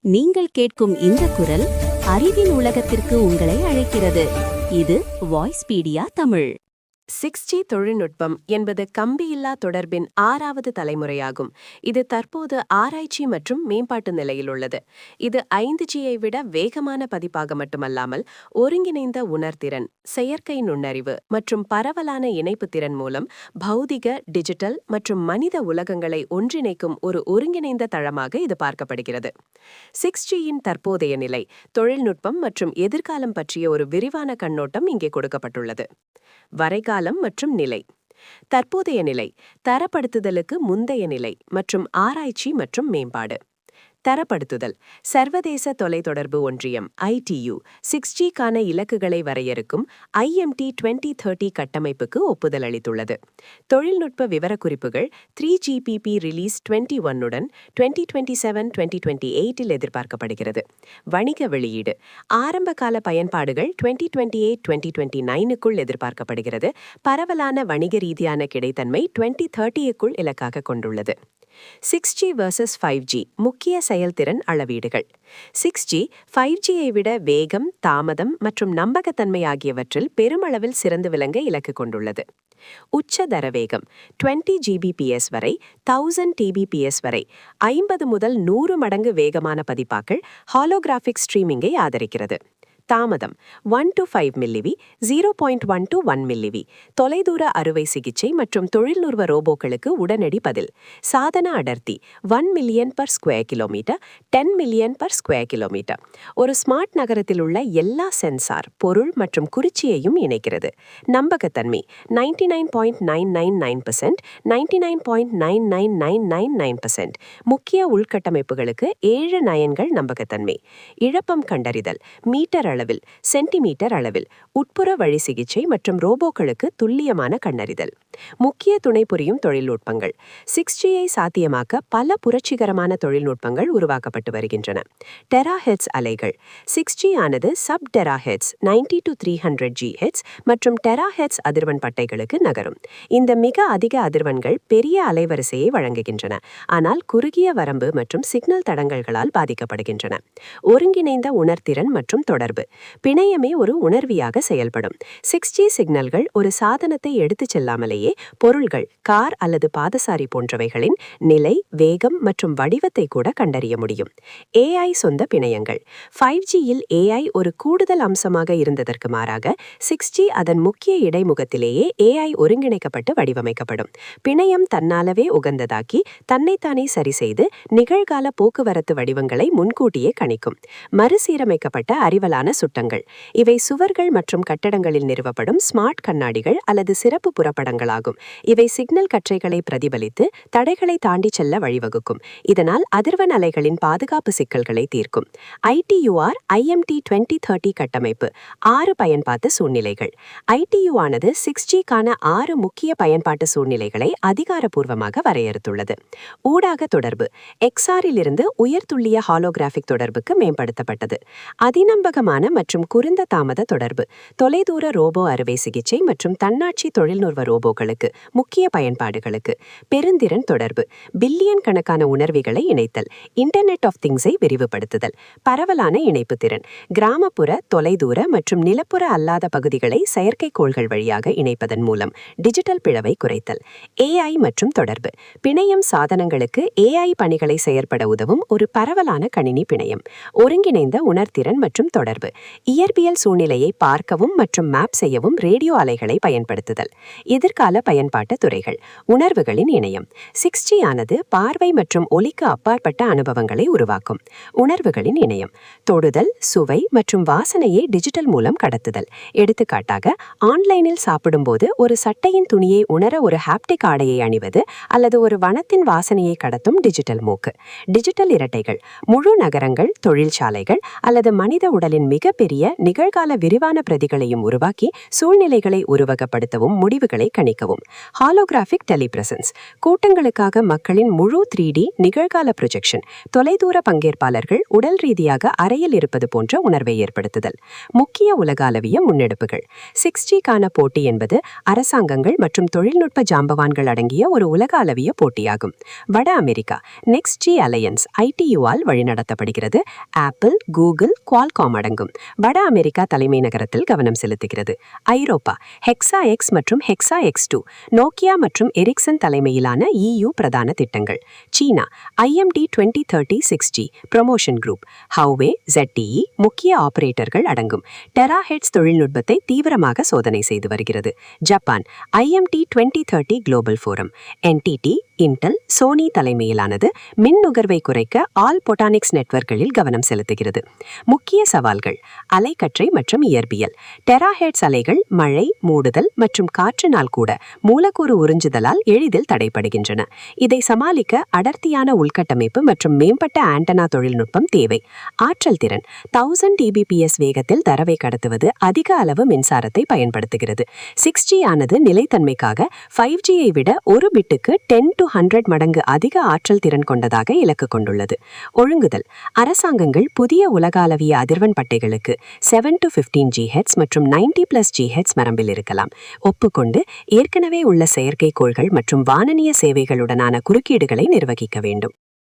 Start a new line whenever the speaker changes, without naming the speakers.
நீங்கள் கேட்கும் இந்த குரல் அறிவின் உலகத்திற்கு உங்களை அழைக்கிறது. இது வாய்ஸ்பீடியா தமிழ்.
சிக்ஸ் ஜி தொழில்நுட்பம் என்பது கம்பியில்லா தொடர்பின் ஆறாவது தலைமுறையாகும். இது தற்போது ஆராய்ச்சி மற்றும் மேம்பாட்டு நிலையில் உள்ளது. இது ஐந்து ஜியை விட வேகமான பதிப்பாக மட்டுமல்லாமல் ஒருங்கிணைந்த உணர்திறன் செயற்கை நுண்ணறிவு மற்றும் பரவலான இணைப்பு திறன் மூலம் பௌதிக டிஜிட்டல் மற்றும் மனித உலகங்களை ஒன்றிணைக்கும் ஒரு ஒருங்கிணைந்த தளமாக இது பார்க்கப்படுகிறது. சிக்ஸ் ஜியின் தற்போதைய நிலை தொழில்நுட்பம் மற்றும் எதிர்காலம் பற்றிய ஒரு விரிவான கண்ணோட்டம் இங்கே கொடுக்கப்பட்டுள்ளது. வரைகால காலம் மற்றும் நிலை. தற்போதைய நிலை தரப்படுத்துதலுக்கு முந்தைய நிலை மற்றும் ஆராய்ச்சி மற்றும் மேம்பாடு. தரப்படுத்துதல். சர்வதேச தொலைத்தொடர்பு ஒன்றியம் ஐடியு சிக்ஸ் ஜிக்கான இலக்குகளை வரையறுக்கும் ஐஎம்டி டுவெண்டி தேர்ட்டி கட்டமைப்புக்கு ஒப்புதல் அளித்துள்ளது. தொழில்நுட்ப விவரக்குறிப்புகள் three GPP release twenty ஒன்னுடன் twenty twenty seven twenty twenty எயிட்டில் எதிர்பார்க்கப்படுகிறது. வணிக வெளியீடு. ஆரம்பகால பயன்பாடுகள் twenty twenty eight twenty twenty நைனுக்குள் எதிர்பார்க்கப்படுகிறது. பரவலான வணிக ரீதியான கிடைத்தன்மை டுவெண்ட்டி தேர்ட்டியுக்குள் இலக்காக கொண்டுள்ளது. Six G versus five G முக்கிய செயல்திறன் அளவீடுகள். சிக்ஸ் ஜி ஃபைவ் ஜியை விட வேகம் தாமதம் மற்றும் நம்பகத்தன்மை ஆகியவற்றில் பெருமளவில் சிறந்து விளங்க இலக்கு கொண்டுள்ளது. உச்ச தரவேகம் டுவெண்ட்டி ஜிபிபிஎஸ் வரை தௌசண்ட் டிபிபிஎஸ் வரை ஐம்பது முதல் நூறு மடங்கு வேகமான பதிப்பாக்கள் ஹாலோகிராஃபிக் ஸ்ட்ரீமிங்கை ஆதரிக்கிறது. தாமதம். One to five மில்லிவி zero point one to one மில்லிவி. தொலைதூர அறுவை சிகிச்சை மற்றும் தொழில்நுட்ப ரோபோக்களுக்கு உடனடி பதில். சாதன அடர்த்தி one million per square kilometre ten million per square kilometre. ஒரு ஸ்மார்ட் நகரத்தில் உள்ள எல்லா சென்சார் பொருள் மற்றும் குறிச்சியையும் இணைக்கிறது. நம்பகத்தன்மை ninety nine point nine nine nine percent ninety nine point nine nine nine nine nine percent. முக்கிய உள்கட்டமைப்புகளுக்கு ஏழு நயன்கள் நம்பகத்தன்மை. இழப்பம் கண்டறிதல் மீட்டர் அளவில் சென்டிமீட்டர் அளவில் உட்புற வழி சிகிச்சை மற்றும் ரோபோக்களுக்கு துல்லியமான கண்ணறிதல் முக்கிய துணை புரியும் தொழில்நுட்பங்கள். சிக்ஸ் ஜியை சாத்தியமாக்க பல புரட்சிகரமான தொழில்நுட்பங்கள் உருவாக்கப்பட்டு வருகின்றன. டெராஹெட்ஸ் அலைகள். சிக்ஸ் ஜி ஆனது sub terahertz ninety to three hundred G hertz மற்றும் டெராஹெட்ஸ் அதிர்வெண் பட்டைகளுக்கு நகரும். இந்த மிக அதிக அதிர்வெண்கள் பெரிய அலைவரிசையை வழங்குகின்றன. ஆனால் குறுகிய வரம்பு மற்றும் சிக்னல் தடங்கல்களால் பாதிக்கப்படுகின்றன. ஒருங்கிணைந்த உணர்திறன் மற்றும் தொடர்பு. பிணையமே ஒரு உணர்வியாக செயல்படும். சிக்ஸ் ஜி சிக்னல்கள் ஒரு சாதனத்தை எடுத்துச் செல்லாமலேயே பொருள்கள் கார் அல்லது பாதசாரி போன்றவைகளின் நிலை வேகம் மற்றும் வடிவத்தை கூட கண்டறிய முடியும். ஏஐ சொந்த பிணையங்கள். ஃபைவ் ஜியில் ஏஐ ஒரு கூடுதல் அம்சமாக இருந்ததற்கு மாறாக சிக்ஸ் ஜி அதன் முக்கிய இடைமுகத்திலேயே ஏஐ ஒருங்கிணைக்கப்பட்டு வடிவமைக்கப்படும். பிணையம் தன்னாலவே உகந்ததாக்கி தன்னைத்தானே சரி செய்து நிகழ்கால போக்குவரத்து வடிவங்களை முன்கூட்டியே கணிக்கும். மறுசீரமைக்கப்பட்ட அறிவலான சுட்டங்கள். இவை சுவர்கள் மற்றும் கட்டடங்களில் நிறுவப்படும் ஸ்மார்ட் கண்ணாடிகள் அல்லது சிறப்பு புறப்படங்களாகும். இவை சிக்னல் கற்றைகளை பிரதிபலித்து தடைகளை தாண்டி செல்ல வழிவகுக்கும். இதனால் அதிர்வன் அலைகளின் பாதுகாப்பு சிக்கல்களை தீர்க்கும். ஐடியூஆர் ஐஎம்டி டுவெண்ட்டி தேர்ட்டி கட்டமைப்பு ஆறு பயன்பாட்டு சூழ்நிலைகள். ஐடியு ஆனது சிக்ஸ் ஜிக்கான ஆறு முக்கிய பயன்பாட்டு சூழ்நிலைகளை அதிகாரப்பூர்வமாக வரையறுத்துள்ளது. ஊடாக தொடர்பு எக்ஸாரிலிருந்து உயர்துள்ளிய ஹாலோகிராஃபிக் தொடர்புக்கு மேம்படுத்தப்பட்டது. அதிநம்பகமான மற்றும் குறைந்த தாமத தொடர்பு. தொலைதூர ரோபோ அறுவை சிகிச்சை மற்றும் தன்னாட்சி தொழில்நுட்ப ரோபோக்களுக்கு முக்கிய பயன்பாடுகளுக்கு பெருந்திறன் தொடர்பு. பில்லியன் கணக்கான உணர்விகளை இணைத்தல். இன்டர்நெட் ஆஃப் திங்ஸை விரிவுபடுத்துதல். பரவலான இணைப்பு திறன். கிராமப்புற தொலைதூர மற்றும் நிலப்புற அல்லாத பகுதிகளை செயற்கைக்கோள்கள் வழியாக இணைப்பதன் மூலம் டிஜிட்டல் பிளவை குறைத்தல். ஏஐ மற்றும் தொடர்பு. பிணையம் சாதனங்களுக்கு ஏஐ பணிகளை செயற்பட உதவும் ஒரு பரவலான கணினி பிணையம். ஒருங்கிணைந்த உணர்திறன் மற்றும் தொடர்பு. இயற்பியல் சூழ்நிலையை பார்க்கவும் மற்றும் மேப் செய்யவும் ரேடியோ அலைகளை பயன்படுத்துதல். எதிர்கால பயன்பாட்டு துறைகள். உணர்வுகளின் இணையம். சிக்ஸ் ஜி ஆனது பார்வை மற்றும் ஒலிக்கு அப்பாற்பட்ட அனுபவங்களை உருவாக்கும். உணர்வுகளின் இணையம். தொடுதல் சுவை மற்றும் வாசனையை டிஜிட்டல் மூலம் கடத்துதல். எடுத்துக்காட்டாக ஆன்லைனில் சாப்பிடும்போது ஒரு சட்டையின் துணியை உணர ஒரு ஹாப்டிக் ஆடையை அணிவது அல்லது ஒரு வனத்தின் வாசனையை கடத்தும் டிஜிட்டல் மூக்கு. டிஜிட்டல் இரட்டைகள். முழு நகரங்கள் தொழிற்சாலைகள் அல்லது மனித உடலின் மிகப்பெரிய நிகழ்கால விரிவான பிரதிகளையும் உருவாக்கி சூழ்நிலைகளை உருவகப்படுத்தவும் முடிவுகளை கணிக்கவும். ஹாலோகிராஃபிக் டெலிபிரசன்ஸ் கூட்டங்களுக்காக மக்களின் முழு த்ரீ டி நிகழ்கால ப்ரொஜெக்ஷன் தொலைதூர பங்கேற்பாளர்கள் உடல் ரீதியாக அறையில் இருப்பது போன்ற உணர்வை ஏற்படுத்துதல். முக்கிய உலகளவிய முன்னெடுப்புகள். சிக்ஸ் ஜிக்கான போட்டி என்பது அரசாங்கங்கள் மற்றும் தொழில்நுட்ப ஜாம்பவான்கள் அடங்கிய ஒரு உலக அளவிய போட்டியாகும். வட அமெரிக்கா. நெக்ஸ்ட் ஜி அலையன்ஸ் ஐடியுவால் வழிநடத்தப்படுகிறது. ஆப்பிள் கூகுள் குவால்காம் அடங்கும். வட அமெரிக்கா தலைமை நகரத்தில் கவனம் செலுத்துகிறது. ஐரோப்பா ஹெக்ஸா எக்ஸ் மற்றும் ஹெக்ஸா எக்ஸ் டூ நோக்கியா மற்றும் எரிக்சன் தலைமையிலான இயு பிரதான திட்டங்கள். சீனா IMT twenty thirty six G promotion group Huawei ZTE முக்கிய ஆபரேட்டர்கள் அடங்கும். டெராஹெட்ஸ் தொழில்நுட்பத்தை தீவிரமாக சோதனை செய்து வருகிறது. Japan IMT twenty thirty global forum NTT Intel Sony தலைமையிலானது மின் நுகர்வை குறைக்க ஆல் பொட்டானிக்ஸ் நெட்வொர்க்குகளில் கவனம் செலுத்துகிறது. முக்கிய சவால்கள். அலைக்கற்றை மற்றும் இயற்பியல். டெராஹெட்ஸ் அலைகள் மழை மூடுதல் மற்றும் காற்றினால் கூட மூலக்கூறு உறிஞ்சுதலால் எளிதில் தடைப்படுகின்றன. இதை சமாளிக்க அடர்த்தியான உள்கட்டமைப்பு மற்றும் மேம்பட்ட ஆண்டனா தொழில்நுட்பம் தேவை. ஆற்றல் திறன். தௌசண்ட் டிபிபிஎஸ் வேகத்தில் தரவை கடத்துவது அதிக அளவு மின்சாரத்தை பயன்படுத்துகிறது. சிக்ஸ் ஜி ஆனது நிலைத்தன்மைக்காக ஃபைவ் ஜியை விட ஒரு பிட்டுக்கு டென் டு ஹண்ட்ரட் மடங்கு அதிக ஆற்றல் திறன் கொண்டதாக இலக்கு கொண்டுள்ளது. ஒழுங்குதல். அரசாங்கங்கள் புதிய உலகளவிய அதிர்வெண் பட்டைகளுக்கு செவன் டு ஃபிஃப்டீன் ஜிஹெச் மற்றும் நைன்டி பிளஸ் ஜிஹெச் வரம்பில் இருக்கலாம். ஒப்புக்கொண்டு ஏற்கனவே உள்ள செயற்கைக்கோள்கள் மற்றும் வானனிய சேவைகளுடனான குறுக்கீடுகளை நிர்வகிக்க வேண்டும்.